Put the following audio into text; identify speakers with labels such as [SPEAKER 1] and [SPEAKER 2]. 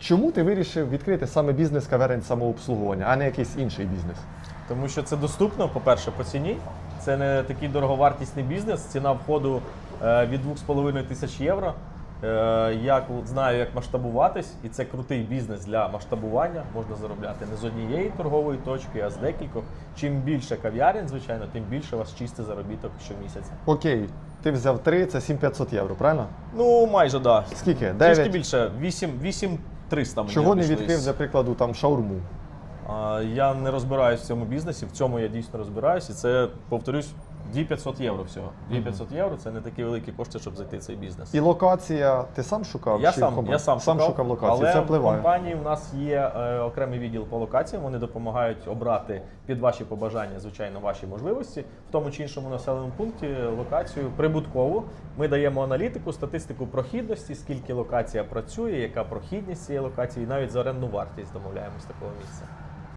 [SPEAKER 1] Чому ти вирішив відкрити саме бізнес каверень самообслуговування, а не якийсь інший бізнес?
[SPEAKER 2] Тому що це доступно, по-перше, по ціні. Це не такий дороговартісний бізнес. Ціна входу е, від 2,5 тисяч євро. Е, Я знаю, як масштабуватись, і це крутий бізнес для масштабування. Можна заробляти не з однієї торгової точки, а з декількох. Чим більше кав'ярень, звичайно, тим більше у вас чистий заробіток щомісяця.
[SPEAKER 1] Окей, ти взяв три, це 7500 євро, правильно?
[SPEAKER 2] Ну, майже так. Да.
[SPEAKER 1] Скільки?
[SPEAKER 2] Трішки
[SPEAKER 1] 9?
[SPEAKER 2] більше, 8, 8 300 мені
[SPEAKER 1] Чого не
[SPEAKER 2] обійшлись.
[SPEAKER 1] відкрив, за прикладу, там шаурму?
[SPEAKER 2] А, Я не розбираюсь в цьому бізнесі, в цьому я дійсно розбираюсь, і це, повторюсь, 2500 євро всього. 2500 євро це не такі великі кошти, щоб зайти в цей бізнес.
[SPEAKER 1] І локація, ти сам шукав?
[SPEAKER 2] Я
[SPEAKER 1] чи
[SPEAKER 2] сам,
[SPEAKER 1] команда?
[SPEAKER 2] я сам,
[SPEAKER 1] сам
[SPEAKER 2] шукав,
[SPEAKER 1] шукав локацію.
[SPEAKER 2] Але
[SPEAKER 1] це
[SPEAKER 2] в
[SPEAKER 1] впливає.
[SPEAKER 2] компанії у нас є е, окремий відділ по локаціям. Вони допомагають обрати під ваші побажання, звичайно, ваші можливості в тому чи іншому населеному пункті локацію прибуткову. Ми даємо аналітику, статистику прохідності, скільки локація працює, яка прохідність цієї локації, і навіть за орендну вартість домовляємось такого місця.